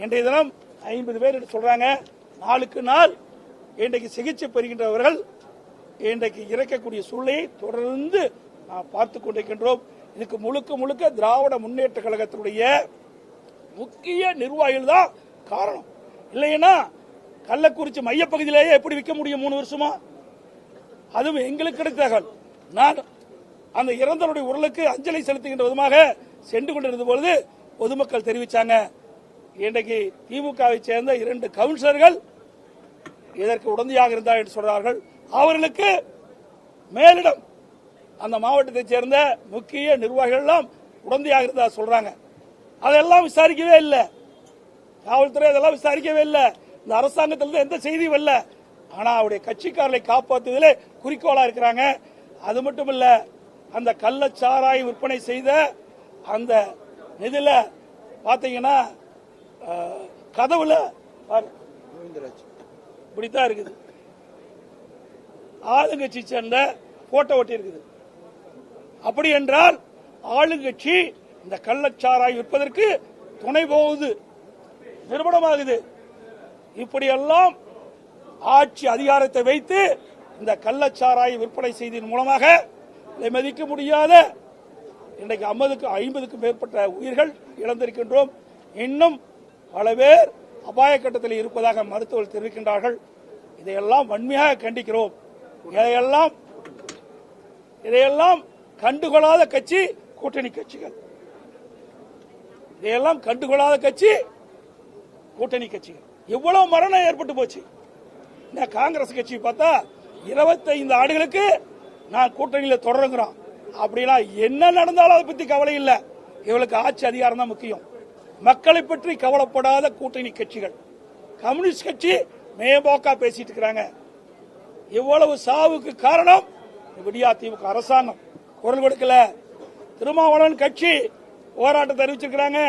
இன்றைய தினம் ஐம்பது பேர் சொல்றாங்க. நாளுக்கு நாள் இன்றைக்கு சிகிச்சை பெறுகின்றவர்கள் இன்றைக்கு இறக்கக்கூடிய சூழ்நிலையை தொடர்ந்து நாம் பார்த்து கொண்டிருக்கின்றோம். இதுக்கு முழுக்க முழுக்க திராவிட முன்னேற்ற கழகத்தினுடைய முக்கிய நிர்வாகிகள் தான் காரணம். இல்லைன்னா கள்ளக்குறிச்சி மையப்பகுதியிலேயே எப்படி விற்க முடியும் மூணு வருஷமா? அதுவும் எங்களுக்கு கிடைத்த நான் அந்த இறந்தவருடைய உடலுக்கு அஞ்சலி செலுத்துகின்ற விதமாக சென்று கொண்டிருந்த பொழுது பொதுமக்கள் தெரிவித்தாங்க இன்றைக்கு திமுகவை சேர்ந்த இரண்டு கவுன்சிலர்கள் இதற்கு உடந்தையாக இருந்தார் என்று சொல்றார்கள் அவர்களுக்கு மேலிடம் அந்த மாவட்டத்தைச் சேர்ந்த முக்கிய நிர்வாகிகள் எல்லாம் உடந்தையாக இருந்தா சொல்றாங்க. அதெல்லாம் விசாரிக்கவே இல்லை. காவல்துறை அதெல்லாம் விசாரிக்கவே இல்லை. இந்த அரசாங்கத்திலிருந்து எந்த செய்தியும் இல்லை. ஆனா அவருடைய கட்சிக்காரர்களை காப்பாற்றுவதிலே குறிக்கோளா இருக்கிறாங்க. அது மட்டும் இல்ல அந்த கள்ளச்சாராய விற்பனை செய்த அந்த இதில் பாத்தீங்கன்னா கதவுல. இப்படித்தான் இருக்குது. ஆளுங்கட்சி சேர்ந்த போட்டோ ஒட்டி இருக்குது அப்படி என்றால் ஆளுங்கட்சி இந்த கள்ளச்சாராய் விற்பதற்கு துணை போகுது. நிறுவனமாகுது. இப்படியெல்லாம் ஆட்சி அதிகாரத்தை வைத்து இந்த கள்ளச்சாராய் விற்பனை செய்ததன் மூலமாக மதிக்க முடியாத இன்றைக்கு ஐம்பதுக்கு ஐம்பதுக்கும் மேற்பட்ட உயிர்கள் இழந்திருக்கின்றோம். இன்னும் பல பேர் அபாய கட்டத்தில் இருப்பதாக மருத்துவர்கள் தெரிவிக்கின்றார்கள். இதையெல்லாம் வன்மையாக கண்டிக்கிறோம். இதையெல்லாம் இதையெல்லாம் கண்டுகொள்ளாத கட்சி கூட்டணி கட்சிகள். இதையெல்லாம் கண்டுகொள்ளாத கட்சி கூட்டணி கட்சிகள். எவ்வளவு மரணம் ஏற்பட்டு போச்சு. இந்த காங்கிரஸ் கட்சி பார்த்தா 25 ஆண்டுகளுக்கு நான் கூட்டணியில் தொடருங்கிறான். அப்படின்னா என்ன நடந்தாலும் அதை பத்தி கவலை இல்லை. இவளுக்கு ஆட்சி அதிகாரம் தான் முக்கியம். மக்களை பற்றி கவலைப்படாத கூட்டணி கட்சிகள். கம்யூனிஸ்ட் கட்சி மேம்போக்கா பேசிட்டு இருக்கிறாங்க. இவ்வளவு சாவுக்கு காரணம் விடியா திமுக அரசாங்கம். குரல் கொடுக்கல. திருமாவளவன் கட்சி போராட்டத்தை அறிவிச்சிருக்கிறாங்க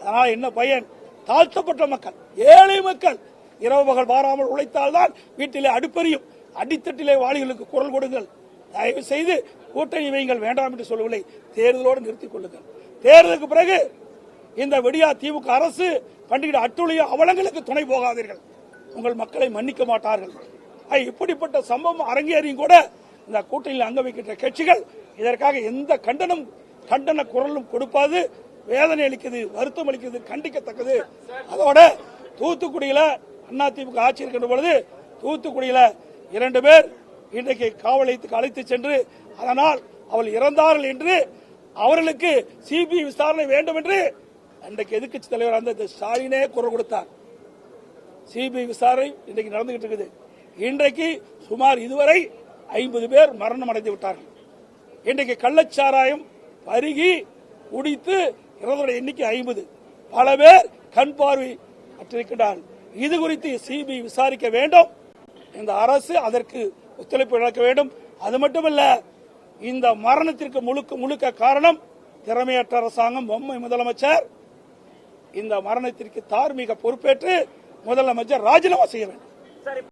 அதனால என்ன பயன்? தாழ்த்தப்பட்ட மக்கள் ஏழை மக்கள் இரவு பகல் பாராமல் உழைத்தால்தான் வீட்டிலே அடுப்பறியும் அடித்தட்டிலே வாளிகளுக்கு குரல் கொடுங்கள். தயவு செய்து கூட்டணி வைங்கள். வேண்டாம் என்று சொல்லவில்லை. தேர்தலோடு நிறுத்திக் கொள்ளுங்கள். தேர்தலுக்கு பிறகு இந்த விடியா திமுக அரசு பண்டிகை அட்டுழிய அவலங்களுக்கு துணை போகாதீர்கள். உங்கள் மக்களை மன்னிக்க மாட்டார்கள். இப்படிப்பட்ட சம்பவம் அரங்கேறியும் கூட இந்த கூட்டணியில் அங்க வைக்கின்ற கட்சிகள் இதற்காக எந்த கண்டனம் கண்டன குரலும் கொடுப்பாது வேதனை அளிக்குது வருத்தம் அளிக்குது கண்டிக்கத்தக்கது. அதோட தூத்துக்குடியில அதிமுக ஆட்சி இருக்கின்ற பொழுது தூத்துக்குடியில இரண்டு பேர் இன்றைக்கு காவல் அழைத்து சென்று அதனால் அவள் இறந்தார்கள் என்று அவர்களுக்கு சிபிஐ விசாரணை வேண்டும் என்று அன்றைக்கு எதிர்கட்சி தலைவர் அந்த ஸ்டாலினே குரல் கொடுத்தார். சிபிஐ விசாரணை இன்றைக்கு நடந்துகிட்டு இருக்குது. இன்றைக்கு சுமார் இதுவரை ஐம்பது பேர் மரணம் அடைந்து விட்டார்கள். இன்றைக்கு கள்ளச்சாராயம் பருகி குடித்து இறந்தோட எண்ணிக்கை ஐம்பது. பல பேர் கண் பார்வை அற்றிருக்கிறார்கள் இது குறித்து சிபிஐ விசாரிக்க வேண்டும். இந்த அரசு அதற்கு ஒத்துழைப்பு இழக்க வேண்டும். அது மட்டுமல்ல இந்த மரணத்திற்கு முழுக்க முழுக்க காரணம் திறமையற்ற அரசாங்கம் பொம்மை முதலமைச்சர் இந்த மரணத்திற்கு தார்மீக பொறுப்பேற்று முதலமைச்சர் ராஜினாமா செய்ய வேண்டும்.